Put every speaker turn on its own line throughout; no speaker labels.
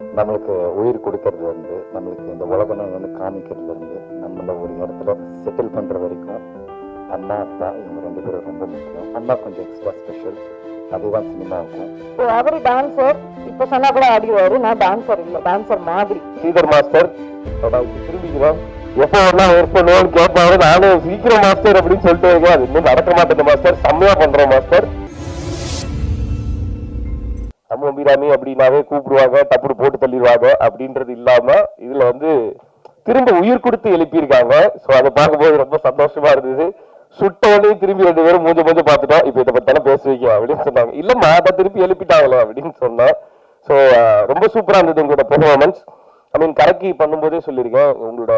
நம்மளுக்கு உயிர் கொடுக்கறது வந்து நம்மளுக்கு இந்த உலகம் வந்து காமிக்கிறதுல இருந்து நம்மள ஒரு இடத்துல செட்டில் பண்ற வரைக்கும் அண்ணா அப்பா இவங்க ரெண்டு பேரும் ரொம்ப முக்கியம். அண்ணா கொஞ்சம் எக்ஸ்ட்ரா ஸ்பெஷல் அதுதான் சினிமாவுக்கும்
இப்போ அவரு டான்சர் இப்ப சொன்னா கூட ஆடிடுவாரு. நான் டான்சர் இல்ல டான்சர் மாதிரி.
ஸ்ரீதர் மாஸ்டர் திரும்பிக்கிறோம் எப்போ வேணா பண்ணுவோம்னு கேட்பாரு. நானும் சீக்கிரம் மாஸ்டர் அப்படின்னு சொல்லிட்டு இருக்கேன். அது இன்னும் நடக்க மாட்டேன் மாஸ்டர் செம்மையா பண்றோம் மாஸ்டர் அம்மு அபிராமி அப்படின்னாவே கூப்பிடுவாங்க டப்புனு போட்டு தள்ளிடுவாங்க அப்படின்றது இல்லாம இதுல வந்து திரும்ப உயிர் கொடுத்து எழுப்பியிருக்காங்க. சோ அதை பார்க்கும்போது ரொம்ப சந்தோஷமா இருந்தது. சுட்ட உடனே திரும்பி ரெண்டு பேரும் மூஞ்ச மூஞ்ச பார்த்துட்டோம். இப்ப இதை பத்தாலும் பேசுவீங்க அப்படின்னு சொன்னாங்க. இல்லம்மா அதை திருப்பி எழுப்பிட்டாங்களே அப்படின்னு சொன்னேன் ஸோ ரொம்ப சூப்பரா இருந்தது உங்களோட பெர்ஃபார்மன்ஸ் ஐ மீன் கரக்கி பண்ணும்போதே சொல்லியிருக்கேன். உங்களோட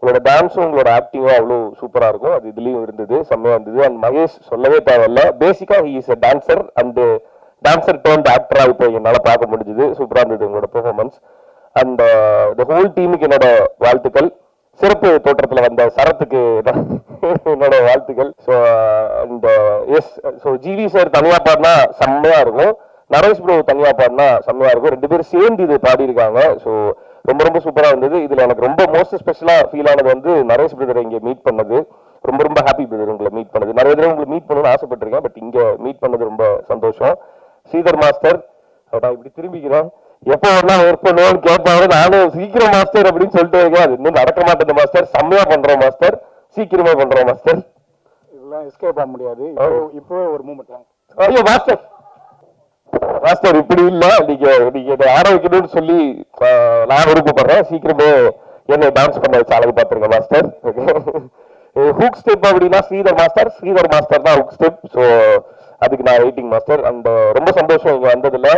உங்களோட டான்ஸும் உங்களோட ஆக்டிங்கும் அவ்வளோ சூப்பரா இருக்கும். அது இதுலயும் இருந்தது. செம்மையா இருந்தது. அண்ட் மகேஷ் சொல்லவே தேவையில்ல. பேசிக்கா he is a dancer and dancer turned ஆக்டராக இப்போ என்னால் பார்க்க முடிஞ்சுது. சூப்பராக இருந்தது உங்களோட பெர்ஃபார்மன்ஸ் அண்ட் த ஹோல் டீமுக்கு என்னோட வாழ்த்துக்கள். சிறப்பு தோற்றத்தில் வந்த சரத்துக்கு என்னோட வாழ்த்துக்கள். So and yes uh, so GV sir தனியாக பாடினா செம்மையாக இருக்கும். நரேஷ் ப்ரோ தனியாக பாடினா செம்மையாக இருக்கும். ரெண்டு பேரும் சேர்ந்து இது பாடியிருக்காங்க. ஸோ ரொம்ப ரொம்ப சூப்பராக இருந்தது. இதில் எனக்கு ரொம்ப மோஸ்ட் ஸ்பெஷலாக ஃபீல் ஆனது வந்து நரேஷ் பிரதரை இங்கே மீட் பண்ணது. ரொம்ப ரொம்ப ஹாப்பி பிரதர் உங்களை மீட் பண்ணது. நிறைய தடவை உங்களை மீட் பண்ணணும்னு ஆசைப்பட்டிருக்கேன். பட் இங்கே மீட் பண்ணது ரொம்ப சந்தோஷம். ஸ்ரீதர் மாஸ்டர். நான் இப்படி திரும்பிக்கிறேன் எப்போ வேணா ஒர்க் பண்ணுவோம்னு கேட்பாங்க நானும் சீக்கிரம் மாஸ்டர் அப்படின்னு சொல்லிட்டு இருக்கேன். அது இன்னும் நடக்க மாட்டேன் மாஸ்டர். செம்மையா பண்றோம் மாஸ்டர். சீக்கிரமா பண்றோம் மாஸ்டர்.
இதெல்லாம் எஸ்கேப் ஆக முடியாது. இப்போ ஒரு மூமெண்ட்
ஐயோ மாஸ்டர். மாஸ்டர் இப்படி இல்ல. நீங்க நீங்க ஆட வைக்கணும்னு சொல்லி நான் விருப்பப்படுறேன். சீக்கிரமே என்னை டான்ஸ் பண்ண வச்சு அழகு பார்த்துருங்க மாஸ்டர். ஹூக் ஸ்டெப் அப்படின்னா ஸ்ரீதர் மாஸ்டர். ஸ்ரீதர் மாஸ்டர் தான் ஹூக் ஸ்டெப். ஸோ அதுக்கு நான் வெயிட்டிங் மாஸ்டர் அந்த ரொம்ப சந்தோஷம் இங்க வந்ததுல.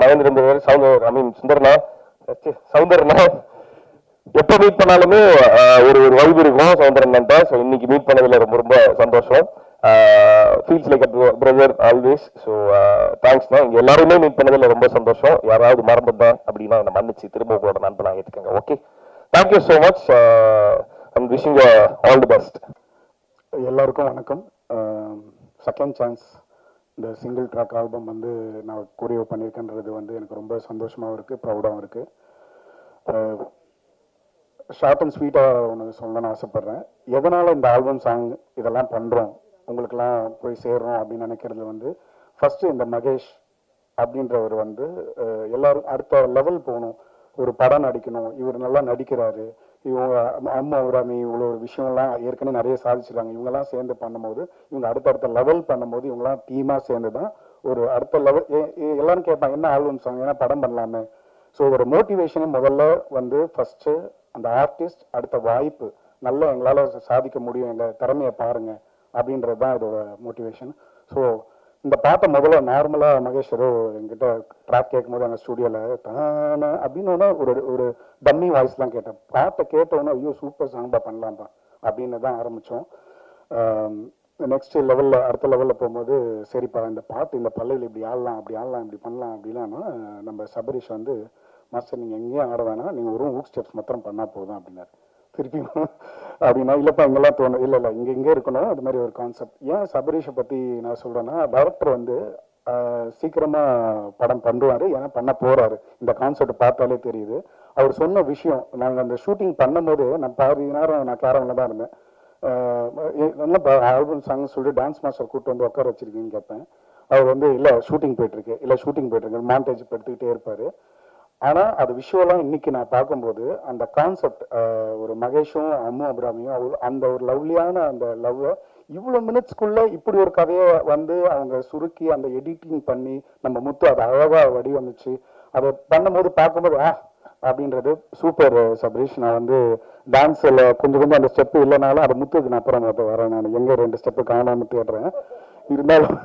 மகேந்திரன் சவுந்தர் ஐ மீன் சுந்தர்னா சவுந்தர்னா எப்போ மீட் பண்ணாலுமே ஒரு ஒரு வைப் இருக்கும். சவுந்தரன் ஸோ இன்னைக்கு மீட் பண்ணதுல ரொம்ப ரொம்ப சந்தோஷம். Feels like brother always so தேங்க்ஸ்ண்ணா இங்கே எல்லாருமே மீட் பண்ணதுல ரொம்ப சந்தோஷம். யாராவது மறந்துட்டேன் அப்படின்னா என்னை மன்னிச்சு திரும்ப உங்களோட நண்பனா ஏற்றுக்கங்க okay thank you so much I'm wishing all the best
எல்லாருக்கும் வணக்கம். செகண்ட் சான்ஸ் இந்த சிங்கிள் ட்ராக் ஆல்பம் வந்து நான் கூடிய பண்ணியிருக்கேன்றது வந்து எனக்கு ரொம்ப சந்தோஷமாகவும் இருக்குது ப்ரௌடாகவும் இருக்குது ஷார்ட் அண்ட் ஸ்வீட்டாக ஒன்று சொல்லணும்னு ஆசைப்பட்றேன். எதனால் இந்த ஆல்பம் சாங் இதெல்லாம் பண்ணுறோம் உங்களுக்கெல்லாம் போய் சேர்றோம் அப்படின்னு நினைக்கிறது வந்து ஃபஸ்ட்டு இந்த மகேஷ் அப்படின்றவர் வந்து எல்லோரும் எல்லாரும் அடுத்த லெவல் போகணும். ஒரு படம் நடிக்கணும். இவர் நல்லா நடிக்கிறாரு. இவங்க அம்மா உராமி இவ்வளோ ஒரு விஷயம்லாம் ஏற்கனவே நிறைய சாதிச்சிருக்காங்க. இவங்கெல்லாம் சேர்ந்து பண்ணும்போது இவங்க அடுத்தடுத்த லெவல் பண்ணும்போது இவங்கெல்லாம் டீமாக சேர்ந்து தான் ஒரு அடுத்த லெவல் எல்லாரும் கேட்பாங்க என்ன ஆல்பம் சாங் ஏன்னா படம் பண்ணலாமே. ஸோ ஒரு மோட்டிவேஷனே முதல்ல வந்து ஃபஸ்ட்டு அந்த ஆர்டிஸ்ட் அடுத்த வாய்ப்பு நல்லா எங்களால் சாதிக்க முடியும் எங்கள் திறமையை பாருங்கள் அப்படின்றது தான் இதோட மோட்டிவேஷன் ஸோ இந்த பாட்டை முதல்ல நார்மலாக மகேஷ் ஏதோ எங்கிட்ட ட்ராக் கேட்கும்போது அந்த ஸ்டுடியோவில் தானே அப்படின்னு ஒரு ஒரு டம்மி வாய்ஸ்லாம் கேட்டேன். பாட்டை கேட்டோன்னே ஐயோ சூப்பர் சாங்பா பண்ணலாம்ப்பா அப்படின்னு தான் ஆரம்பித்தோம் நெக்ஸ்ட் லெவலில் அடுத்த லெவலில் போகும்போது சரிப்பா இந்த பாட்டு இந்த பல்லையில் இப்படி ஆடலாம் அப்படி ஆடலாம் இப்படி பண்ணலாம் அப்படிலாம்னா நம்ம சபரிஷ் வந்து மாஸ்டர் நீங்கள் எங்கேயும் ஆட வேணாம். நீங்கள் வெறும் ஊக் ஸ்டெப்ஸ் மாத்திரம் பண்ணால் போதும் அப்படின்னாரு. திருப்பியும் அப்படின்னா இல்லைப்பா இங்கெல்லாம் தோணும். இல்லை இல்லை இங்கே இங்கே இருக்கணும். அது மாதிரி ஒரு கான்செப்ட் ஏன் சபரீஷை பற்றி நான் சொல்கிறேன்னா டேரக்டர் வந்து சீக்கிரமாக படம் பண்ணுவார். ஏன்னா பண்ண போகிறாரு இந்த கான்செப்ட் பார்த்தாலே தெரியுது. அவர் சொன்ன விஷயம் நாங்கள் அந்த ஷூட்டிங் பண்ணும்போது நான் பாதி நேரம் நான் கேரவனில் தான் இருந்தேன். நல்லா ஆல்பம் சாங் சொல்லி டான்ஸ் மாஸ்டர் கூட்டு வந்து உட்கார வச்சிருக்கீங்கன்னு கேட்பேன். அவர் வந்து இல்லை ஷூட்டிங் போயிட்டுருக்கு. இல்லை ஷூட்டிங் போயிட்டுருக்கு. மாண்டேஜ் எடுத்துக்கிட்டே ஆனா அது விஷுவலாக இன்னைக்கு நான் பார்க்கும்போது அந்த கான்செப்ட் ஒரு மகேஷும் அம்மு அபிராமியும் அவ்வளோ- அந்த ஒரு லவ்லியான அந்த லவ்வை இவ்வளோ மினிட்ஸ்க்குள்ள இப்படி ஒரு கதையை வந்து அவங்க சுருக்கி அந்த எடிட்டிங் பண்ணி நம்ம முத்து அதை அழகா வடிவமைச்சு அதை பண்ணும்போது பார்க்கும்போது ஆ! அப்படின்றது சூப்பர் சபரீஷ். நான் வந்து டான்ஸில் கொஞ்சம் கொஞ்சம் அந்த ஸ்டெப்பு இல்லைனாலும் அதை முத்துக்கு நான் அப்புறம் அப்போ வரேன் நான். எங்கே ரெண்டு ஸ்டெப்பு காணாமல் தேடுறேன். இருந்தாலும்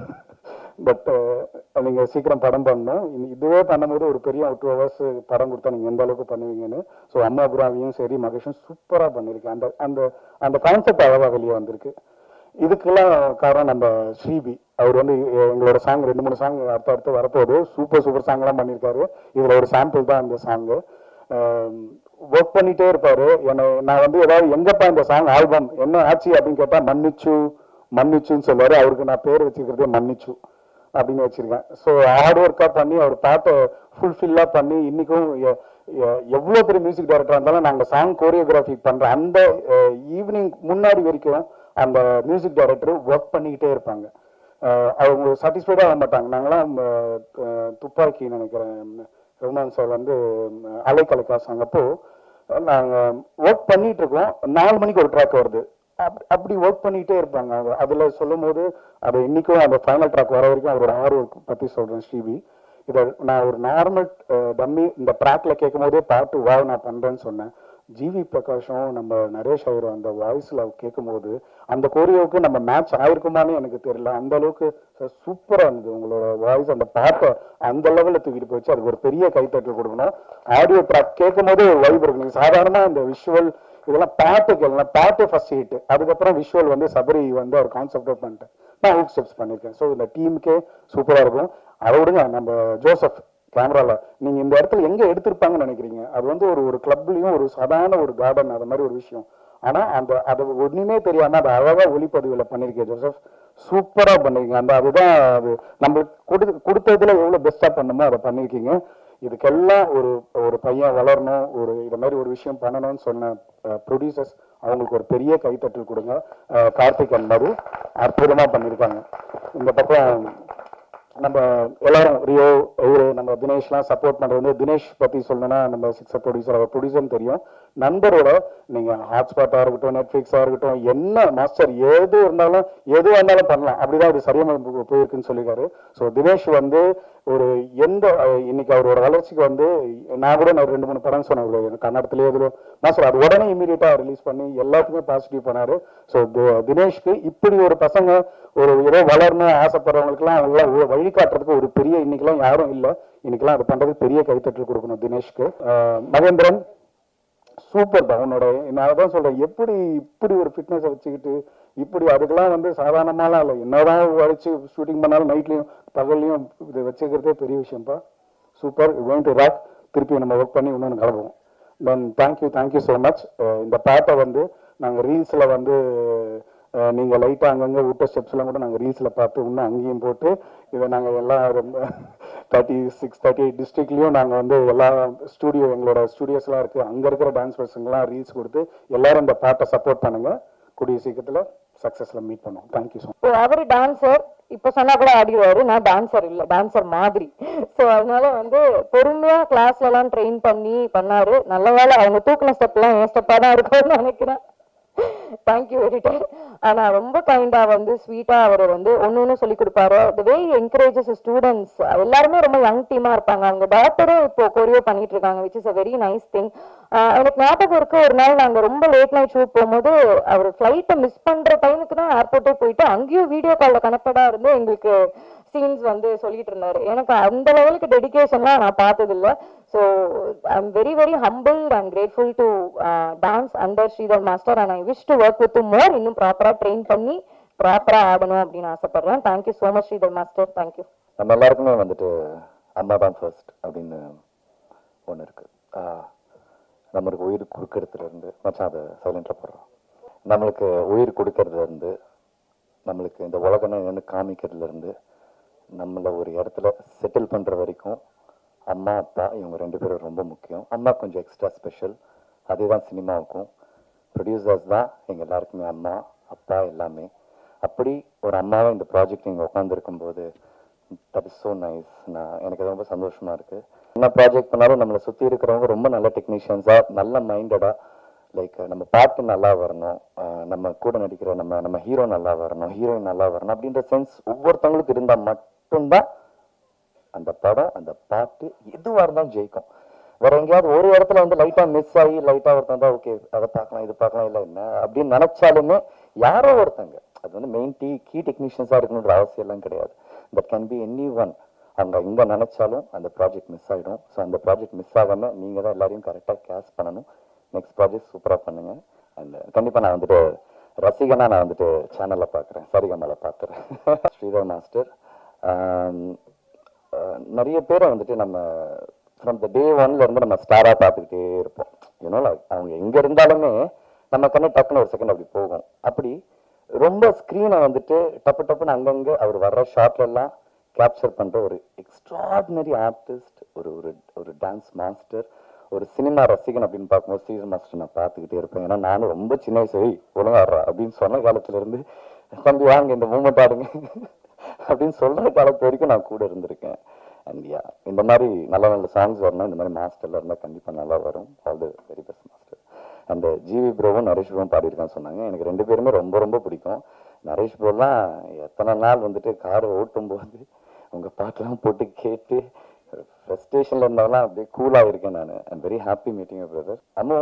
பட் uh, நீங்கள் சீக்கிரம் படம் பண்ணணும் இனி இதுவே பண்ணும்போது ஒரு பெரிய டூ ஹவர்ஸ் படம் கொடுத்தா நீங்கள் எந்த அளவுக்கு பண்ணுவீங்கன்னு. ஸோ அம்மா புராவியும் சரி மகேஷும் சூப்பராக பண்ணியிருக்கேன் அந்த அந்த அந்த கான்செப்ட் அழகாக வெளியே வந்திருக்கு. இதுக்கெல்லாம் காரணம் நம்ம ஸ்ரீபி. அவர் வந்து எங்களோட சாங் ரெண்டு மூணு சாங் அடுத்து அடுத்து வரப்போகுது. சூப்பர் சூப்பர் சாங்லாம் பண்ணியிருக்காரு இதில் ஒரு சாம்பிள் தான் இந்த சாங்கு ஒர்க் um, பண்ணிட்டே இருப்பாரு. என்னை நான் வந்து ஏதாவது எங்கப்பா இந்த சாங் ஆல்பம் என்ன ஆச்சு அப்படின்னு கேட்டால் மன்னிச்சு மன்னிச்சுன்னு சொல்லுவார். அவருக்கு நான் பேர் வச்சுக்கிறதே மன்னிச்சு. அப்படின்னு வச்சிருக்கேன் ஸோ ஹார்ட் ஒர்க்காக பண்ணி அவர் பாட்டை ஃபுல்ஃபில்லாக பண்ணி இன்றைக்கும் எவ்வளோ பெரிய மியூசிக் டைரக்டராக இருந்தாலும் நாங்கள் சாங் கோரியோகிராஃபி பண்ணுற அந்த ஈவினிங் முன்னாடி வரைக்கும் அந்த மியூசிக் டைரக்டர் ஒர்க் பண்ணிக்கிட்டே இருப்பாங்க. அவங்க சாட்டிஸ்ஃபைடாக ஆக மாட்டாங்க. நாங்களாம் துப்பாக்கி நினைக்கிறேன் ரகுமான் சார் வந்து அஹ், சாங் அப்போ நாங்கள் ஒர்க் பண்ணிகிட்டு இருக்கோம். நாலு மணிக்கு ஒரு ட்ராக் வருது. அப்படி ஒர்க் பண்ணிட்டே இருப்பாங்க. அதுல சொல்லும் போது அது இன்னைக்கும் அந்த ஃபைனல் ட்ராக் வர வரைக்கும் அவரோட ஹார்ட் ஒர்க் பத்தி சொல்றேன் ஸ்ரீவி இதை நான் ஒரு நார்மல் டம்மி இந்த ட்ராக்ல கேட்கும் போதே பாட்டு வா நான் பண்றேன்னு சொன்னேன். ஜிவி பிரகாஷும் நம்ம நரேஷ் அவர் அந்த வாய்ஸ்ல கேட்கும்போது அந்த கோரியோவுக்கு நம்ம மேட்ச் ஆயிருக்குமான்னு எனக்கு தெரியல. அந்த அளவுக்கு சூப்பரா இருந்தது. உங்களோட வாய்ஸ் அந்த பாட்டை அந்த லெவல்ல தூக்கிட்டு போச்சு அதுக்கு ஒரு பெரிய கைத்தட்டல் கொடுக்கணும். ஆடியோ ட்ராக் கேட்கும் போது வைப் இருக்கணும் சாதாரணமா இந்த விஷுவல் இதெல்லாம் பாட்டு கேட்கலாம் பாட்டு ஃபர்ஸ்ட் ஹிட் அதுக்கப்புறம் விஷுவல் வந்து சபரி வந்து அவர் கான்செப்ட் பண்ணிட்டேன் நான் ஹூக் ஸ்டெப்ஸ் பண்ணியிருக்கேன். ஸோ இந்த டீமுக்கே சூப்பராக இருக்கும். அதை விடுங்க நம்ம ஜோசப் கேமராவில் நீங்கள் இந்த இடத்துல எங்கே எடுத்திருப்பாங்கன்னு நினைக்கிறீங்க? அது வந்து ஒரு ஒரு கிளப்லையும் ஒரு சாதாரண ஒரு கார்டன் அது மாதிரி ஒரு விஷயம். ஆனா அந்த அது ஒன்றுமே தெரியாமல் அதை அழகாக ஒளிப்பதிவில் பண்ணியிருக்கேன் ஜோசப் சூப்பராக பண்ணிருக்கீங்க அந்த அதுதான் அது. நம்மளுக்கு கொடு கொடுத்ததுல எவ்வளவு பெஸ்ட்டாக பண்ணுமோ அதை பண்ணியிருக்கீங்க. இதுக்கெல்லாம் ஒரு ஒரு பையன் வளரணும் ஒரு இது மாதிரி ஒரு விஷயம் பண்ணணும்னு சொன்ன ப்ரொடியூசர்ஸ் அவங்களுக்கு ஒரு பெரிய கைத்தட்டல் கொடுங்க. கார்த்திக் அண்ட் மது பண்ணியிருக்காங்க இந்த பக்கம் நம்ம எல்லாரும் ரியோ அவரு நம்ம தினேஷ்லாம் சப்போர்ட் பண்ணுறது வந்து தினேஷ் பற்றி சொல்லணும்னா நம்ம சிக்ஸர் ப்ரொடியூசர் அவர் ப்ரொடியூசர்னு தெரியும். நண்பரோட நீங்கள் ஹாட்ஸ்பாட்டாக இருக்கட்டும் நெட்ஃப்ளிக்ஸாக இருக்கட்டும் என்ன மாஸ்டர் எது இருந்தாலும் எது வந்தாலும் பண்ணலாம். அப்படிதான் அது சரியாக போயிருக்குன்னு சொல்லியிருக்காரு. ஸோ தினேஷ் வந்து ஒரு எந்த இன்னைக்கு அவரோட வளர்ச்சிக்கு வந்து நான் கூட நான் ரெண்டு மூணு படம் சொன்னேன் இவ்வளவு கன்னடத்திலேயே மாஸ்டர் அது உடனே இமீடியட்டாக ரிலீஸ் பண்ணி எல்லாத்துக்குமே பாசிட்டிவ் பண்ணாரு. ஸோ தினேஷ்க்கு இப்படி ஒரு பசங்க ஒரு ஏதோ வளரணும் ஆசைப்படுறவங்களுக்குலாம் அவங்களாம் வழிகாட்டுறதுக்கு ஒரு பெரிய இன்னைக்கெல்லாம் யாரும் இல்லை. இன்னைக்கெல்லாம் அது பண்றதுக்கு பெரிய கைத்தட்டு கொடுக்கணும் தினேஷ்க்கு. மகேந்திரன் சூப்பர் தான் உன்னோட நான் தான் சொல்றேன் எப்படி இப்படி ஒரு ஃபிட்னஸை வச்சுக்கிட்டு இப்படி அதுக்கெல்லாம் வந்து சாதாரணமாலாம் இல்லை. என்னதான் வரைச்சு ஷூட்டிங் பண்ணாலும் நைட்லையும் பகல்லையும் இது வச்சுக்கிறதே பெரிய விஷயம்ப்பா சூப்பர் கோயிங் டு ராக் திருப்பி நம்ம ஒர்க் பண்ணி இன்னொன்று கிளம்புவோம் then thank you thank you so much இந்த பாட்டை வந்து நாங்கள் ரீல்ஸில் வந்து நீங்கள் லைட்டாக அங்கங்கே விட்ட ஸ்டெப்ஸ்லாம் கூட நாங்கள் ரீல்ஸில் பார்த்து இன்னும் அங்கேயும் போட்டு இதை நாங்கள் எல்லாம் ரொம்ப தேர்ட்டி சிக்ஸ் தேர்ட்டி எயிட் டிஸ்ட்ரிக்ட்லேயும் நாங்கள் வந்து எல்லா ஸ்டூடியோ எங்களோட ஸ்டூடியோஸ்லாம் இருக்குது அங்கே இருக்கிற டான்ஸ் பர்சன்லாம் ரீல்ஸ் கொடுத்து எல்லாரும் இந்த பாட்டை சப்போர்ட் பண்ணுங்கள் கூடிய சீக்கிரத்தில் சக்ஸஸில் மீட் பண்ணுவோம். தேங்க்யூ ஸோ
இப்போ அவர் டான்சர் இப்போ சொன்னால் கூட ஆடிடுவாரு. நான் டான்சர் இல்லை டான்சர் மாதிரி. ஸோ அதனால வந்து பொறுமையாக கிளாஸ்லலாம் ட்ரெயின் பண்ணி பண்ணார். நல்ல வேலை அவங்க தூக்கின ஸ்டெப்லாம் என் ஸ்டெப்பாக தான் இருக்கும்னு நினைக்கிறேன். தேங்க்யூ எடிட்டர் ஆனா ரொம்ப கைண்டா வந்து ஸ்வீட்டா அவர் வந்து ஒன்னு ஒண்ணு சொல்லி கொடுப்பாரு. த வே என்கரேஜஸ் ஸ்டூடெண்ட்ஸ் எல்லாருமே ரொம்ப யங் டீமா இருப்பாங்க. அவங்க டாக்டரும் இப்போ கொரியோ பண்ணிட்டு இருக்காங்க which is a very nice thing எனக்கு ஞாபகம் இருக்கு ஒரு நாள் நாங்க ரொம்ப லேட் நைட் ஷூட் போகும்போது அவர் ஃபிளைட்டை மிஸ் பண்ற டைமுக்கு தான் ஏர்போர்ட்டே போயிட்டு அங்கேயும் வீடியோ காலில் கனெக்டடா இருந்து எங்களுக்கு சீன்ஸ் வந்து சொல்லிட்டு இருந்தாரு எனக்கு அந்த லெவலுக்கு டெடிக்கேஷன்லாம் நான் பார்த்ததில்ல. So I am very very humble and grateful to dance under Sridhar master and I wish to work with more இன்னும் ப்ராப்பராக ட்ரெயின் பண்ணி ப்ராப்பராக ஆடணும் அப்படின்னு ஆசைப்படுறேன். Thank you so much Sridhar master thank you
நம்ம எல்லாருக்குமே வந்துட்டு அம்மா தான் ஃபர்ஸ்ட் அப்படின்னு ஒன்று இருக்கு. நம்மளுக்கு உயிர் கொடுக்கறதுலேருந்து மச்சான் அதை சைலண்டாக போடுறோம். நம்மளுக்கு உயிர் கொடுக்கறதுலேருந்து நம்மளுக்கு இந்த உலகம் என்னென்னு காமிக்கிறதுலேருந்து இருந்து நம்மளை ஒரு இடத்துல செட்டில் பண்ற வரைக்கும் அம்மா அப்பா இவங்க ரெண்டு பேரும் ரொம்ப முக்கியம். அம்மா கொஞ்சம் எக்ஸ்ட்ரா ஸ்பெஷல் அதுதான் சினிமாவுக்கும். ப்ரொடியூசர்ஸ் தான் எங்கள் எல்லாருக்குமே அம்மா அப்பா எல்லாமே. அப்படி ஒரு அம்மாவை இந்த ப்ராஜெக்ட் இங்கே உட்காந்துருக்கும் போது தட் இஸ் ஸோ நைஸ் நான் எனக்கு ரொம்ப சந்தோஷமா இருக்கு. என்ன ப்ராஜெக்ட் பண்ணாலும் நம்மளை சுற்றி இருக்கிறவங்க ரொம்ப நல்ல டெக்னீஷியன்ஸாக நல்ல மைண்டடாக லைக் நம்ம பாட்டு நல்லா வரணும். நம்ம கூட நடிக்கிற நம்ம நம்ம ஹீரோ நல்லா வரணும் ஹீரோயின் நல்லா வரணும் அப்படின்ற சென்ஸ் ஒவ்வொருத்தவங்களுக்கு இருந்தால் மட்டும்தான் அந்த படம் அந்த பாட்டு எதுவாக இருந்தாலும் ஜெயிக்கும். வேற எங்கேயாவது ஒரு இடத்துல வந்து லைட்டாக மிஸ் ஆகி லைட்டாக ஒருத்தன் தான் ஓகே அதை பார்க்கலாம் இது பார்க்கலாம் இல்லை என்ன அப்படின்னு நினைச்சாலுமே யாரோ ஒருத்தங்க அது வந்து மெயின் டீ கீ டெக்னீஷியன்ஸாக இருக்கணுன்ற அவசியம் எல்லாம் கிடையாது. That can be any one அவங்க எங்க நினைச்சாலும் அந்த ப்ராஜெக்ட் மிஸ் ஆயிடும். ஸோ அந்த ப்ராஜெக்ட் மிஸ் ஆகாம நீங்க தான் எல்லாரையும் கரெக்டாக கேஷ் பண்ணணும். நெக்ஸ்ட் ப்ராஜெக்ட் சூப்பராக பண்ணுங்க. அண்ட் கண்டிப்பாக நான் வந்துட்டு ரசிகனா நான் வந்துட்டு சேனலில் பார்க்குறேன் சரிகமல பார்க்குறேன் ஸ்ரீதர் மாஸ்டர் um, நிறைய பேரை வந்துட்டு நம்ம ஃப்ரம் த டே ஒன்லேருந்து நம்ம ஸ்டாராக பார்த்துக்கிட்டே இருப்போம். யூனோ அவங்க எங்கே இருந்தாலுமே நம்ம கண்ணு டக்குன்னு ஒரு செகண்ட் அப்படி போகும். அப்படி ரொம்ப ஸ்க்ரீனை வந்துட்டு டப்பு டப்புன்னு அங்கங்கே அவர் வர்ற ஷார்ட்லெல்லாம் கேப்சர் பண்ணுற ஒரு எக்ஸ்ட்ராடினரி ஆர்டிஸ்ட் ஒரு ஒரு ஒரு டான்ஸ் மாஸ்டர் ஒரு சினிமா ரசிகன் அப்படின்னு பார்க்கும்போது சீசன் மாஸ்டர் நான் பார்த்துக்கிட்டே இருப்பேன். ஏன்னா நானும் ரொம்ப சின்ன வயசு "ஏய், அப்படின்னு சொன்ன காலத்துலேருந்து தம்பி வாங்க இந்த மூமெண்ட் ஆடுங்க அப்படின்னு சொல்கிற காலத்து வரைக்கும் நான் கூட இருந்திருக்கேன். அண்ட்யா இந்த மாதிரி நல்ல நல்ல சாங்ஸ் வரணும். இந்த மாதிரி மாஸ்டர்லாம் இருந்தால் கண்டிப்பாக நல்லா வரும். All the very best master அந்த ஜிவி ப்ரோவும் நரேஷ் ப்ரோவும் பாடியிருக்கான்னு சொன்னாங்க. எனக்கு ரெண்டு பேருமே ரொம்ப ரொம்ப பிடிக்கும். நரேஷ் ப்ரோலாம் எத்தனை நாள் வந்துட்டு கார் ஓட்டும் போது உங்கள் பாட்டெல்லாம் போட்டு கேட்டு ஃப்ரஸ்ட்ரேஷன்ல இருந்தாலும் அப்படியே கூலாக இருக்கேன் நான். I'm very happy meeting brother Ammu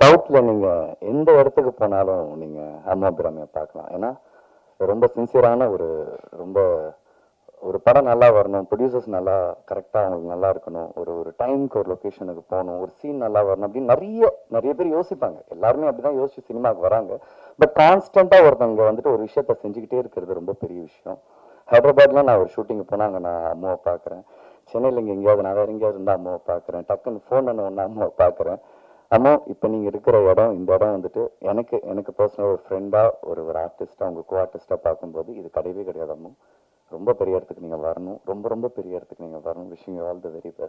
சவுத்தில் நீங்கள் எந்த இடத்துக்கு போனாலும் நீங்கள் அம்மா பிராமியை பார்க்கலாம். ஏன்னா ரொம்ப சின்சியரான ஒரு ரொம்ப ஒரு படம் நல்லா வரணும் ப்ரொடியூசர்ஸ் நல்லா கரெக்டாக அவங்களுக்கு நல்லா இருக்கணும் ஒரு ஒரு டைமுக்கு ஒரு லொக்கேஷனுக்கு போகணும் ஒரு சீன் நல்லா வரணும் அப்படின்னு நிறைய நிறைய பேர் யோசிப்பாங்க. எல்லாருமே அப்படிதான் யோசிச்சு சினிமாவுக்கு வராங்க. பட் கான்ஸ்டண்ட்டாக ஒருத்தவங்க வந்துட்டு ஒரு விஷயத்த செஞ்சுக்கிட்டே இருக்கிறது ரொம்ப பெரிய விஷயம். ஹைதராபாத்லாம் நான் ஒரு ஷூட்டிங் போனாங்க நான் அம்மாவை பார்க்குறேன். சென்னையில் இங்கே எங்கேயாவது நான் வேறு எங்கேயாவது இருந்தால் அம்மாவை பார்க்குறேன். டக்குன்னு ஃபோன் பண்ண ஒன்று அம்மாவை பார்க்குறேன். அம்மா இப்போ நீங்கள் இருக்கிற இடம் இந்த இடம் வந்துட்டு எனக்கு எனக்கு பர்சனல் ஒரு ஃப்ரெண்டாக ஒரு ஒரு ஆர்டிஸ்ட்டாக உங்கள் கோ ஆர்டிஸ்ட்டாக பார்க்கும்போது இது கிடையவே கிடையாது அம்மா. ரொம்ப பெரிய இடத்துக்கு நீங்கள் வரணும். ரொம்ப ரொம்ப பெரிய இடத்துக்கு நீங்கள் வரணும். விஷயம் ஆல் த வெரி பெஸ்ட்